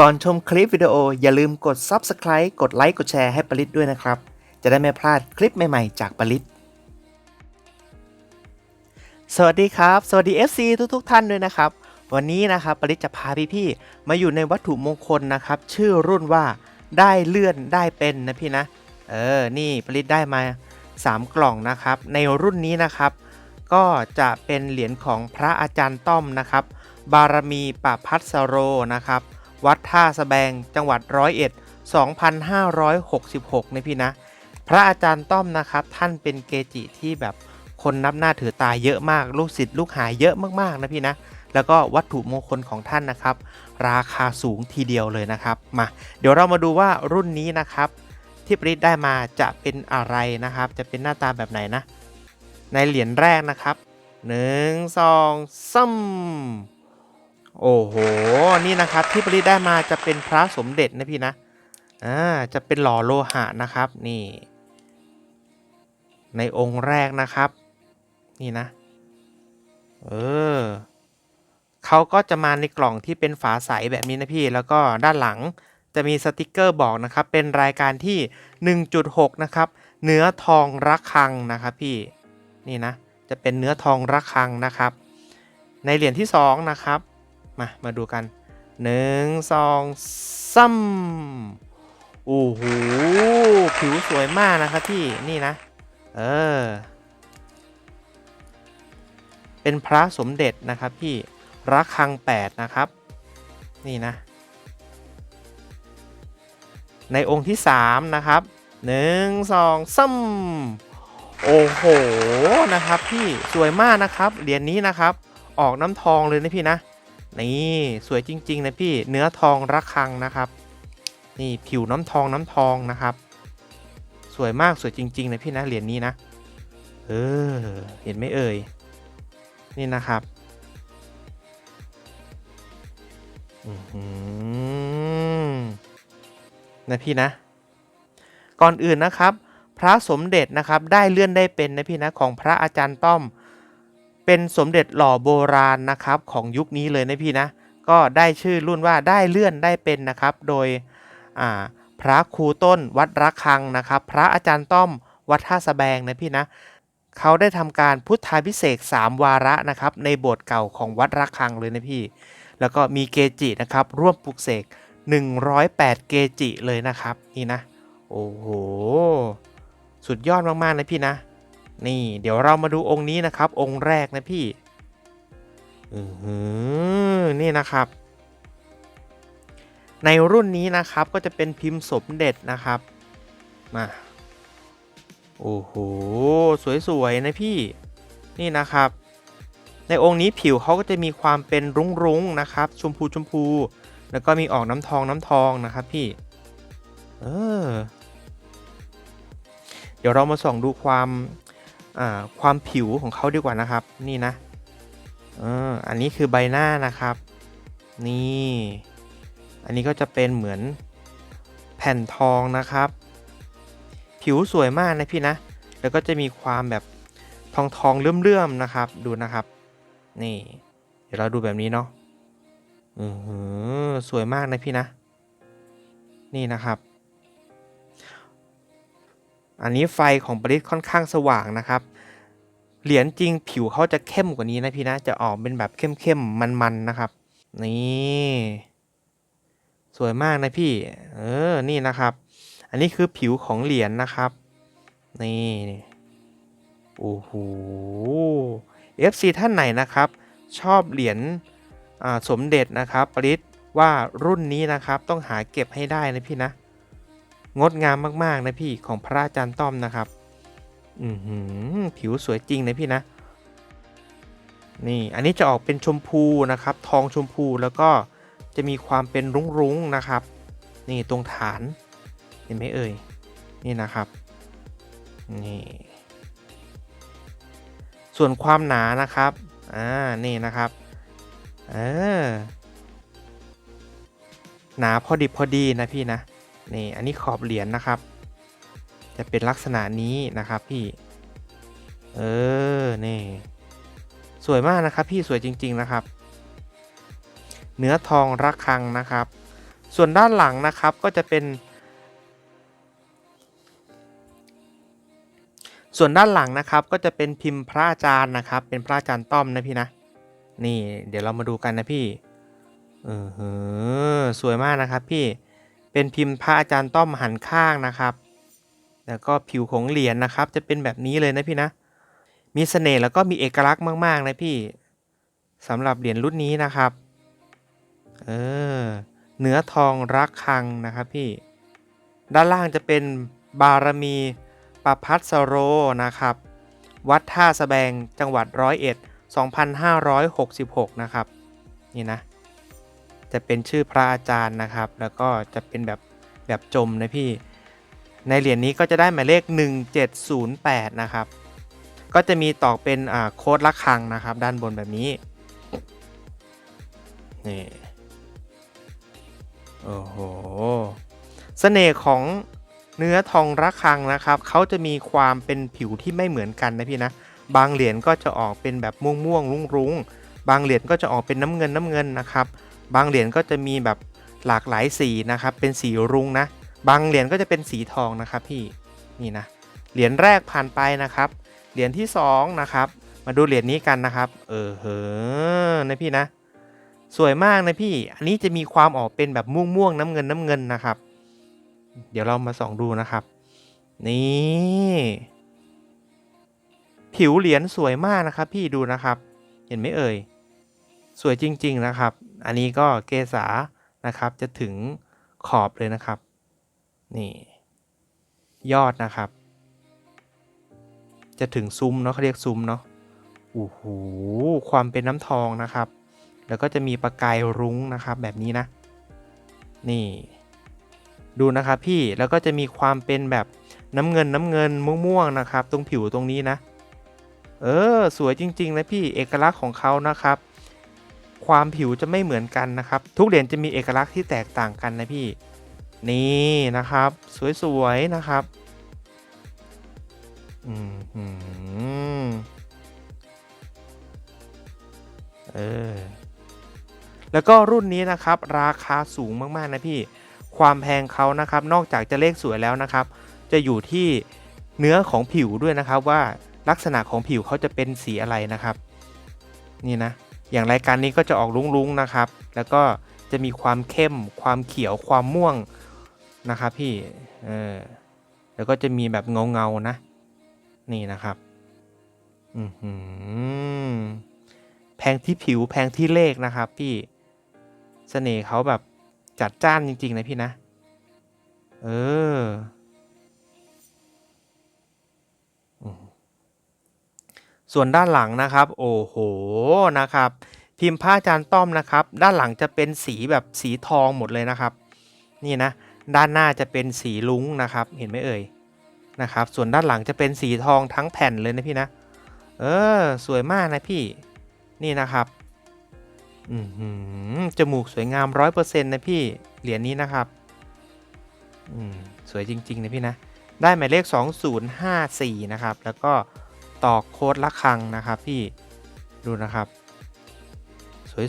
ก่อนชมคลิปวิดีโออย่าลืมกด Subscribe กดไลค์กดแชร์ให้ปริศด้วยนะครับ จะได้ไม่พลาดคลิปใหม่ๆ จากปริศสวัสดีครับ สวัสดี FC ทุกๆทท่านด้วยนะครับ วันนี้นะครับปริศจะพาพี่ๆมาอยู่ในวัตถุมงคลนะครับ ชื่อรุ่นว่าได้เลื่อนได้เป็นนะพี่นะ เออ นี่ปริศได้มา 3 กล่องนะครับ ในรุ่นนี้นะครับ ก็จะเป็นเหรียญของพระอาจารย์ต้อมนะครับ บารมีปะพัสโรนะครับ วัดท่าสะแบง จังหวัดร้อยเอ็ด2566 นะพี่นะ พระอาจารย์ต้อมนะครับ ท่านเป็นเกจิที่แบบคนนับหน้าถือตาเยอะมาก ลูกศิษย์ลูกหายเยอะมากๆนะพี่นะ แล้วก็วัตถุมงคลของท่านนะครับ ราคาสูงทีเดียวเลยนะครับ มา เดี๋ยวเรามาดูว่ารุ่นนี้นะครับ ที่ปริศได้มาจะเป็นอะไรนะครับ จะเป็นหน้าตาแบบไหนนะ ในเหรียญแรกนะครับหนึ่งสองซ้ำ โอ้โห นี่นะครับที่ปริศได้มาจะเป็นพระสมเด็จนะพี่นะ อ่า จะเป็นหล่อโลหะนะครับ นี่ ในองค์แรกนะครับ นี่นะ เออเขาก็จะมาในกล่องที่เป็นฝาใสแบบนี้นะพี่ แล้วก็ด้านหลังจะมีสติกเกอร์บอกนะครับ เป็นรายการที่ 1.6 นะครับ เนื้อทองระฆังนะครับพี่ นี่นะ จะเป็นเนื้อทองระฆังนะครับ ในเหรียญที่ 2 นะครับ มา มาดูกัน1 2ซ้ำโอ้โหผิวสวยมากนะครับพี่นี่นะ เออ เป็นพระสมเด็จนะครับพี่ระฆัง8นะครับ นี่นะ ในองค์ที่3นะครับ1 2ซ้ำโอ้โหนะครับพี่สวยมากนะครับเหรียญนี้นะครับ ออกน้ำทองเลยนะพี่นะ นี่สวยจริง ๆ นะพี่เนื้อทองระฆังนะครับ นี่ผิวน้ำทองน้ำทองนะครับ สวยมากสวยจริง ๆ นะพี่นะเหรียญนนี้นะ เออ เห็นไหมเอ่ย นี่นะครับอือหือนะพี่นะ ก่อนอื่นนะครับ พระสมเด็จนะครับ ได้เลื่อนได้เป็นนะพี่นะของพระอาจารย์ต้อม เป็นสมเด็จหล่อโบราณนะครับของยุคนี้เลยนะพี่นะ ก็ได้ชื่อรุ่นว่าได้เลื่อนได้เป็นนะครับ โดยพระครูต้นวัดระฆังนะครับ พระอาจารย์ต้อมวัดท่าสะแบงนะพี่นะเขาได้ทำการพุทธาพิเศษ3วาระนะครับ ในโบสถ์เก่าของวัดระฆังเลยนะพี่ แล้วก็มีเกจินะครับ ร่วมปลุกเสก108 เกจิเลยนะครับ นี่นะ โอ้โห สุดยอดมาก ๆ นะพี่นะ นี่เดี๋ยวเรามาดูองค์นี้นะครับ องค์แรกนะพี่อือนี่นะครับ ในรุ่นนี้นะครับก็จะเป็นพิมพ์สมเด็จนะครับ มา โอ้โห สวยๆ นะพี่ นี่นะครับ ในองค์นี้ผิวเขาก็จะมีความเป็นรุ้งๆนะครับ ชมพูชมพู แล้วก็มีออกน้ำทองน้ำทองนะครับพี่ เออ เดี๋ยวเรามาส่องดูความ ความผิวของเขาดีกว่านะครับ นี่นะออันนี้คือใบหน้านะครับ นี่ อันนี้ก็จะเป็นเหมือนแผ่นทองนะครับ ผิวสวยมากนะพี่นะ แล้วก็จะมีความแบบทองทองเลื่อมๆนะครับ ดูนะครับ นี่ เดี๋ยวเราดูแบบนี้เนาะอือหือสวยมากนะพี่นะ นี่นะครับ อันนี้ไฟของปริศค่อนข้างสว่างนะครับ เหรียญจริงผิวเขาจะเข้มกว่านี้นะพี่นะ จะออกเป็นแบบเข้มๆมันๆนะครับ นี่สวยมากนะพี่ เออ นี่นะครับ อันนี้คือผิวของเหรียญนะครับ นี่ โอ้โห FC ท่านไหนนะครับ ชอบเหรียญสมเด็จนะครับ ปริศว่ารุ่นนี้นะครับ ต้องหาเก็บให้ได้นะพี่นะ งดงามมากๆนะพี่ของพระอาจารย์ต้อมนะครับ อือหือผิวสวยจริงนะพี่นะ นี่อันนี้จะออกเป็นชมพูนะครับ ทองชมพูแล้วก็จะมีความเป็นรุ้งๆนะครับ นี่ตรงฐานเห็นไหมเอ่ยนี่นะครับนี่ส่วนความหนานะครับ อ่า นี่นะครับ เออ หนาพอดิบพอดีนะพี่นะ นี่อันนี้ขอบเหรียญนะครับ จะเป็นลักษณะนี้นะครับพี่เออนี่สวยมากนะครับพี่สวยจริง ๆนะครับ เนื้อทองระฆังนะครับ ส่วนด้านหลังนะครับก็จะเป็น ส่วนด้านหลังนะครับก็จะเป็นพิมพ์พระอาจารย์นะครับ เป็นพระอาจารย์ต้อมนะพี่นะนี่ เดี๋ยวเรามาดูกันนะพี่เออเออสวยมากนะครับพี่ เป็นพิมพ์พระอาจารย์ต้อมหันข้างนะครับ แล้วก็ผิวของเหรียญนะครับ จะเป็นแบบนี้เลยนะพี่นะ มีเสน่ห์แล้วก็มีเอกลักษณ์มากๆนะพี่สำหรับเหรียญรุ่นนี้นะครับ เออ เนื้อทองรักคังนะครับพี่ ด้านล่างจะเป็นบารมีปพัสโรนะครับ วัดท่าสะแบงจังหวัดร้อยเอ็ด2566 นะครับ นี่นะ จะเป็นชื่อพระอาจารย์นะครับ แล้วก็จะเป็นแบบแบบจมนะพี่ ในเหรียญนี้ก็จะได้หมายเลข 1708 นะครับ ก็จะมีตอกเป็นอ่าโค้ดละครังนะครับ ด้านบนแบบนี้ นี่ โอ้โหเสน่ห์ของเนื้อทองระฆังนะครับ เขาจะมีความเป็นผิวที่ไม่เหมือนกันนะพี่นะ บางเหรียญก็จะออกเป็นแบบม่วงม่วงรุ้งรุ้งบางเหรียญก็จะออกเป็นน้ำเงินน้ำเงินนะครับ บางเหรียญก็จะมีแบบหลากหลายสีนะครับ เป็นสีรุ้งนะ บางเหรียญก็จะเป็นสีทองนะครับพี่ นี่นะ เหรียญแรกผ่านไปนะครับ เหรียญที่สองนะครับ มาดูเหรียญนี้กันนะครับ เออเฮ้อนะพี่นะ สวยมากนะพี่ อันนี้จะมีความออกเป็นแบบม่วงม่วงๆน้ำเงินน้ำเงินนะครับ เดี๋ยวเรามาส่องดูนะครับ นี่ ผิวเหรียญสวยมากนะครับ พี่ดูนะครับ เห็นไหมเอ่ย สวยจริง ๆนะครับ อันนี้ก็เกษานะครับ จะถึงขอบเลยนะครับ นี่ ยอดนะครับ จะถึงซุ้มเนาะเขาเรียกซุ้มเนาะโอ้โหความเป็นน้ำทองนะครับ แล้วก็จะมีประกายรุ้งนะครับแบบนี้นะ นี่ ดูนะครับพี่แล้วก็จะมีความเป็นแบบน้ำเงินน้ำเงินม่วงๆนะครับ ตรงผิวตรงนี้นะ เออ สวยจริง ๆ นะพี่เอกลักษณ์ของเขานะครับ ความผิวจะไม่เหมือนกันนะครับ ทุกเหรียญจะมีเอกลักษณ์ที่แตกต่างกันนะพี่ นี่นะครับ สวยๆนะครับอืมเออแล้วก็รุ่นนี้นะครับ ราคาสูงมากๆนะพี่ ความแพงเขานะครับ นอกจากจะเลขสวยแล้วนะครับ จะอยู่ที่เนื้อของผิวด้วยนะครับว่าลักษณะของผิวเขาจะเป็นสีอะไรนะครับ นี่นะ อย่างรายการนี้ก็จะออกรุ้งๆนะครับ แล้วก็จะมีความเข้ม ความเขียว ความม่วงนะครับพี่ เออ แล้วก็จะมีแบบเงาๆนะ นี่นะครับ อือหือแพงที่ผิวแพงที่เลขนะครับ พี่ เสน่ห์เขาแบบจัดจ้านจริง ๆ นะพี่นะ เออ ส่วนด้านหลังนะครับ โอ้โหนะครับ พิมพ์ผ้าจานต้อมนะครับ ด้านหลังจะเป็นสีแบบสีทองหมดเลยนะครับ นี่นะ ด้านหน้าจะเป็นสีลุ้งนะครับ เห็นไหมเอ่ยนะครับ ส่วนด้านหลังจะเป็นสีทองทั้งแผ่นเลยนะพี่นะ เออ สวยมากนะพี่ นี่นะครับอือหือจมูกสวยงามร้อยเปอร์เซ็นต์นะพี่ เหรียญนี้นะครับ อืม สวยจริง ๆ นะพี่นะ ได้หมายเลข 2054 นะครับ แล้วก็ ต่อโค้ดละครังนะครับพี่ดูนะครับ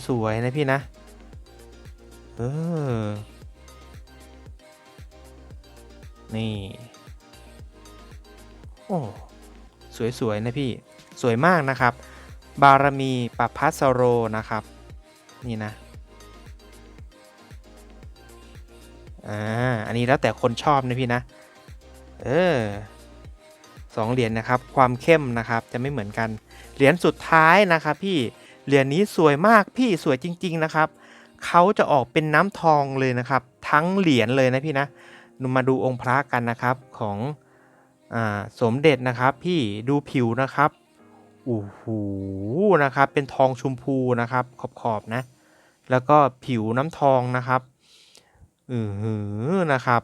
สวยๆนะพี่นะเออนี่ โอ้สวยๆนะพี่สวยมากนะครับ บารมีปพัสโรนะครับ นี่นะอ่าอันนี้แล้วแต่คนชอบนะพี่นะ เออ สองเหรียญนะครับ ความเข้มนะครับจะไม่เหมือนกัน เหรียญสุดท้ายนะครับพี่ เหรียญนี้สวยมากพี่สวยจริง ๆนะครับ เขาจะออกเป็นน้ำทองเลยนะครับ ทั้งเหรียญเลยนะพี่นะมาดูองค์พระกันนะครับของอสมเด็จนะครับ พี่ดูผิวนะครับโอ้โหนะครับ เป็นทองชมพูนะครับ ขอบๆนะ แล้วก็ผิวน้ำทองนะครับอือหือนะครับ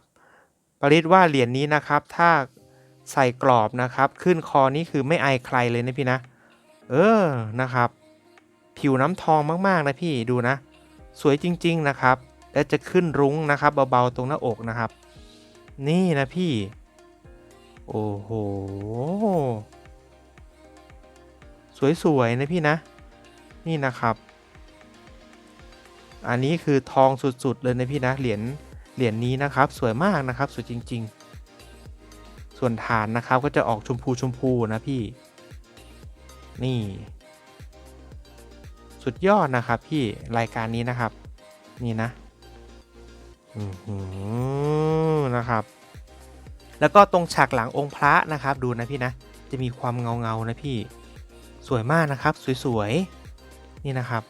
ปริศว่าเหรียญนี้นะครับ ถ้า ใส่กรอบนะครับ ขึ้นคอนี่คือไม่อายใครเลยนะพี่นะ เออนะครับ ผิวน้ำทองมากๆนะพี่ดูนะ สวยจริง ๆนะครับ และจะขึ้นรุ้งนะครับเบาๆตรงหน้าอกนะครับ นี่นะพี่ โอ้โหสวยๆนะพี่นะ นี่นะครับ อันนี้คือทองสุดๆเลยนะพี่นะเหรียญเหรียญนี้นะครับ สวยมากนะครับสวยจริง ๆ ส่วนฐานนะครับก็จะออกชมพูชมพูนะพี่ นี่ สุดยอดนะครับพี่รายการนี้นะครับ นี่นะหือนะครับ แล้วก็ตรงฉากหลังองค์พระนะครับ ดูนะพี่นะ จะมีความเงาเงานะพี่ สวยมากนะครับ สวยๆ นี่นะครับ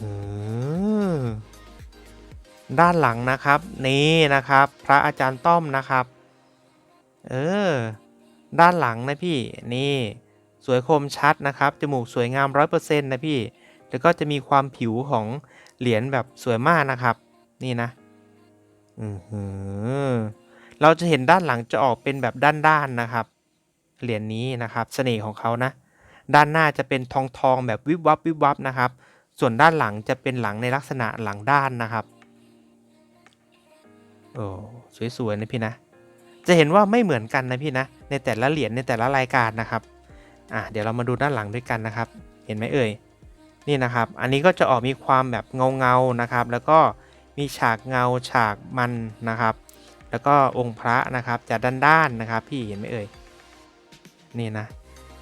หือด้านหลังนะครับ นี่นะครับ พระอาจารย์ต้อมนะครับ เออ ด้านหลังนะพี่ นี่ สวยคมชัดนะครับ จมูกสวยงามร้อยเปอร์เซ็นต์นะพี่ แล้วก็จะมีความผิวของเหรียญแบบสวยมากนะครับ นี่นะ อือหือ เราจะเห็นด้านหลังจะออกเป็นแบบด้านๆนะครับ เหรียญนี้นะครับ เสน่ห์ของเขานะ ด้านหน้าจะเป็นทองทองๆแบบวิบวับวิบวับนะครับ ส่วนด้านหลังจะเป็นหลังในลักษณะหลังด้านนะครับ โอ้ สวยๆนะพี่นะ จะเห็นว่าไม่เหมือนกันนะพี่นะ ในแต่ละเหรียญในแต่ละรายการนะครับอะเดี๋ยวเรามาดูด้านหลังด้วยกันนะครับ เห็นไหมเอ่ยนี่นะครับ อันนี้ก็จะออกมีความแบบเงาเงานะครับ แล้วก็มีฉากเงาฉากมันนะครับ แล้วก็องค์พระนะครับจะด้านๆนะครับ พี่เห็นไหมเอ่ยนี่นะ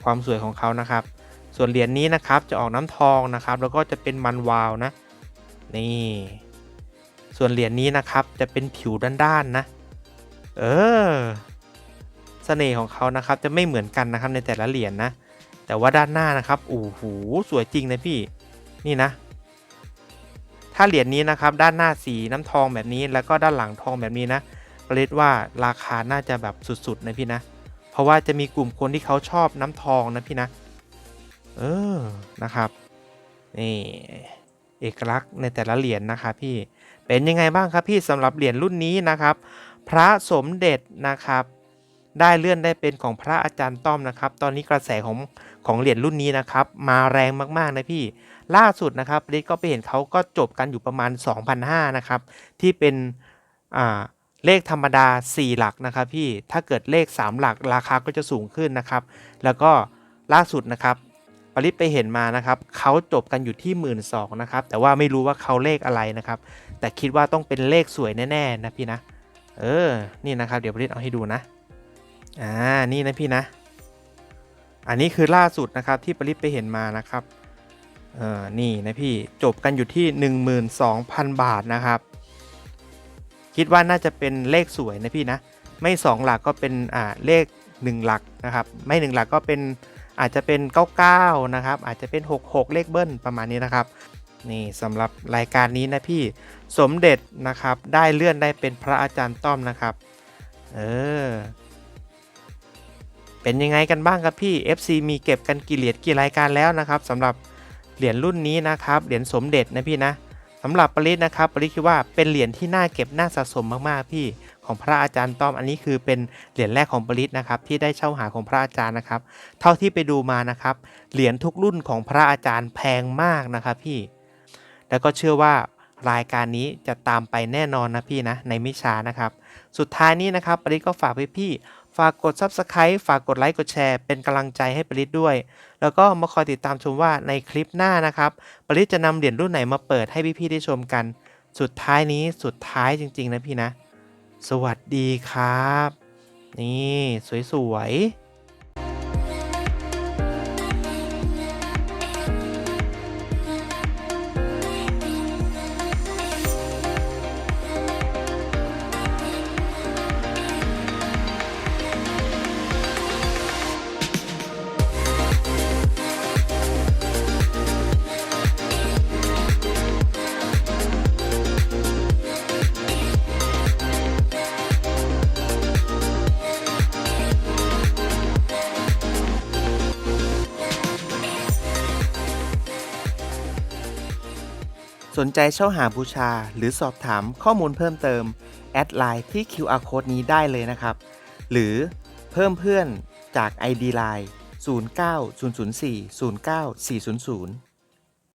ความสวยของเขานะครับ ส่วนเหรียญนี้นะครับจะออกน้ำทองนะครับ แล้วก็จะเป็นมันวาวนะนี่ส่วนเหรียญนี้นะครับจะเป็นผิวด้านๆนะ เออเสน่ห์ของเขานะครับจะไม่เหมือนกันนะครับในแต่ละเหรียญนะแต่ว่าด้านหน้านะครับโอ้โหสวยจริงนะพี่นี่นะ ถ้าเหรียญนี้นะครับด้านหน้าสีน้ำทองแบบนี้ แล้วก็ด้านหลังทองแบบนี้นะผลิตว่าราคาน่าจะแบบสุดๆนะพี่นะ เพราะว่าจะมีกลุ่มคนที่เขาชอบน้ำทองนะพี่นะ เออนะครับนี่เอกลักษณ์ในแต่ละเหรียญนะครับพี่เป็นยังไงบ้างครับพี่สำหรับเหรียญรุ่นนี้นะครับ พระสมเด็จนะครับ ได้เลื่อนได้เป็นของพระอาจารย์ต้อมนะครับ ตอนนี้กระแสของของเหรียญรุ่นนี้นะครับ มาแรงมากๆนะพี่ล่าสุดนะครับลิศก็ไปเห็นเขาก็จบกันอยู่ประมาณ2,500นะครับ ที่เป็นอ่าเลขธรรมดา 4 หลักนะครับพี่ถ้าเกิดเลข 3 หลักราคาก็จะสูงขึ้นนะครับ แล้วก็ล่าสุดนะครับปริศไปเห็นมานะครับเขาจบกันอยู่ที่1 2ื่นนะครับแต่ว่าไม่รู้ว่าเขาเลขอะไรนะครับ แต่คิดว่าต้องเป็นเลขสวยแน่ๆนะพี่นะ เออ นี่นะครับ เดี๋ยวปริศเอาให้ดูนะ อ่า นี่นะพี่นะ อันนี้คือล่าสุดนะครับที่ปริศไปเห็นมานะครับ เออนี่นะพี่ จบกันอยู่ที่ 12,000 บาทนะครับ คิดว่าน่าจะเป็นเลขสวยนะพี่นะ ไม่ 2 หลักก็เป็น อ่า เลข 1 หลักนะครับ ไม่ 1 หลักก็เป็นอาจจะเป็น 99 นะครับ อาจจะเป็น 66 เลขเบิ้ลประมาณนี้นะครับ นี่สำหรับรายการนี้นะพี่สมเด็จนะครับ ได้เลื่อนได้เป็นพระอาจารย์ต้อมนะครับ เออ เป็นยังไงกันบ้างครับพี่ FC มีเก็บกันกี่เหรียญกี่รายการแล้วนะครับสำหรับเหรียญรุ่นนี้นะครับเหรียญสมเด็จนะพี่นะสำหรับปริศนะครับปริศคิดว่าเป็นเหรียญที่น่าเก็บน่าสะสมมากๆพี่ของพระอาจารย์ต้อมอันนี้คือเป็นเหรียญแรกของปริศนะครับที่ได้เช่าหาของพระอาจารย์นะครับ เท่าที่ไปดูมานะครับเหรียญทุกรุ่นของพระอาจารย์แพงมากนะครับพี่ แล้วก็เชื่อว่ารายการนี้จะตามไปแน่นอนนะพี่นะ ในไม่ช้านะครับ สุดท้ายนี้นะครับปริศก็ฝากพี่ๆฝากกด Subscribe ฝากกดไลค์กดแชร์เป็นกำลังใจให้ปริศด้วย แล้วก็มาคอยติดตามชมว่าในคลิปหน้านะครับปริศจะนำเหรียญรุ่นไหนมาเปิดให้พี่ๆได้ชมกัน สุดท้ายนี้สุดท้ายจริง ๆ นะพี่นะ สวัสดีครับ นี่สวยๆ สนใจเช่าหาบูชา หรือสอบถามข้อมูลเพิ่มเติม แอดไลน์ที่ QR Code นี้ได้เลยนะครับ หรือเพิ่มเพื่อนจาก ID Line 09 004 09 400